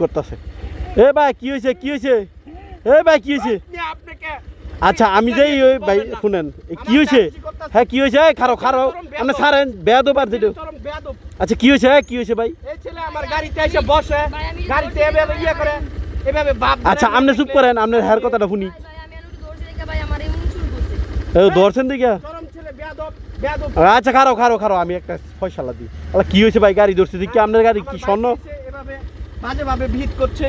করতেছে। এ ভাই কি হয়েছে কি হয়েছে এ ভাই কি হয়েছে আচ্ছা আমি যাই ওই ভাই শুনেন কি হয়েছে হ্যাঁ কি হয়েছে খারো খারো। আপনি সারেন বেয়া দোবার যেটা। আচ্ছা কি হয়েছে হ্যাঁ, কি হয়েছে ভাই? আমার গাড়িতে এসে বসে গাড়িতে এভাবে ইয়ে করে এভাবে বাপ আচ্ছা আপনি চুপ করেন আপনার হ্যার কথাটা শুনি। ধরছেন দিকে চরম ছেলে বেয়াদব বেয়াদব। আচ্ছা খারো খারো খারো আমি একটা ফয়সালা দিই। কি হয়েছে ভাই গাড়ি ধরছে দেখি আপনার গাড়ি কি স্বর্ণ? বাইকে বাজে ভাবে ভিত করছে।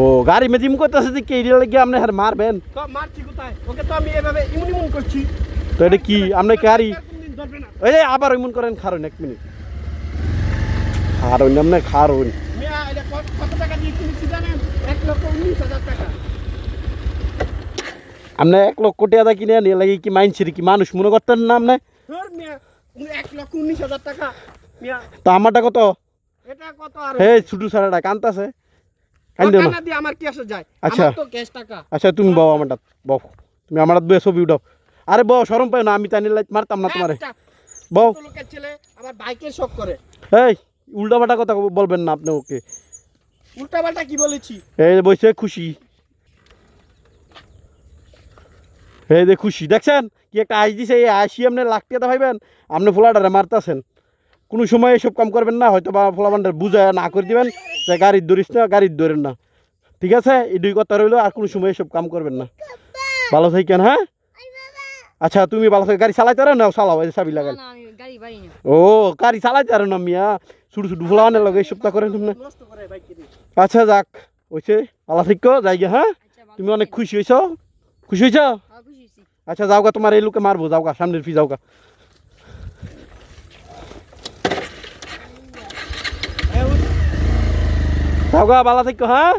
ও গাড়ি মেজিম করতেছে দেখি এই লাগে আপনি হ্যার মারবেন? তো মারছি কোথায়? ওকে তো আমি এভাবে ইমুন ইমুন করছি। তো এটা কি? আপনার গাড়ি এই আবার এমন করেন খারুন এক মিনিট। খারুন আপনি খারুন। কত কত টাকা দিয়ে কিনেছি জানেন? এক লক্ষ উনিশ হাজার টাকা। আপনি এক লক্ষ টাকা কিনে নিয়ে লাগে কি মাইনছির কি মানুষ? মনে করতেন না আপনি এক লক্ষ উনিশ হাজার টাকা। তো আমারটা কত? এটা কত আর ছুটু সারাটা কান্তাছে। কান্দে না দিয়ে আমার কি আসে যায়? আচ্ছা। তো ক্যাশ টাকা। আচ্ছা তুমি বাবা আমারটা তুমি আমার বউ ছবি উঠাও। আরে বউ সরম পাই না আমি তাই লাইট মারতাম না তোমারে। লোকের ছেলে আবার বাইকে শখ করে। এই উল্টা পাল্টা কথা বলবেন না আপনি ওকে। উল্টা পাল্টা কি বলেছি? এই বসে খুশি। এই যে খুশি। দেখছেন? কি একটা আইস দিছে এই আইসি আপনি লাখ টাকা ভাইবেন আপনি ফোলাটারে মারতাছেন। কোনো সময় এসব কাম করবেন না হয়তো বা ফোলাবানটার বুঝায় না করে দিবেন যে গাড়ির ধরিস না গাড়ির ধরেন না। ঠিক আছে? এই দুই কথা রইল আর কোনো সময় এসব কাম করবেন না। ভালো থাকেন হ্যাঁ? আচ্ছা তুমি ভালো থাকে। গাড়ি চালাইতে পারো না? চালাও চাবি না লাগাই। না আমি গাড়ি পারি না। ও গাড়ি চালাইতে পারো না মিয়া। ছুটু ছুটু ফোলাবানের লগে এসব তা করেন তুমি। আচ্ছা যাক হয়েছে আল্লাহ ঠিক যাই গে হ্যাঁ? আচ্ছা তুমি অনেক খুশি হয়েছ খুশি হয়েছ হ্যাঁ, আচ্ছা যাও গা তোমার এই লোকে মারবো যাও গা সামনের ফি যাও ভালো থাকো হ্যাঁ?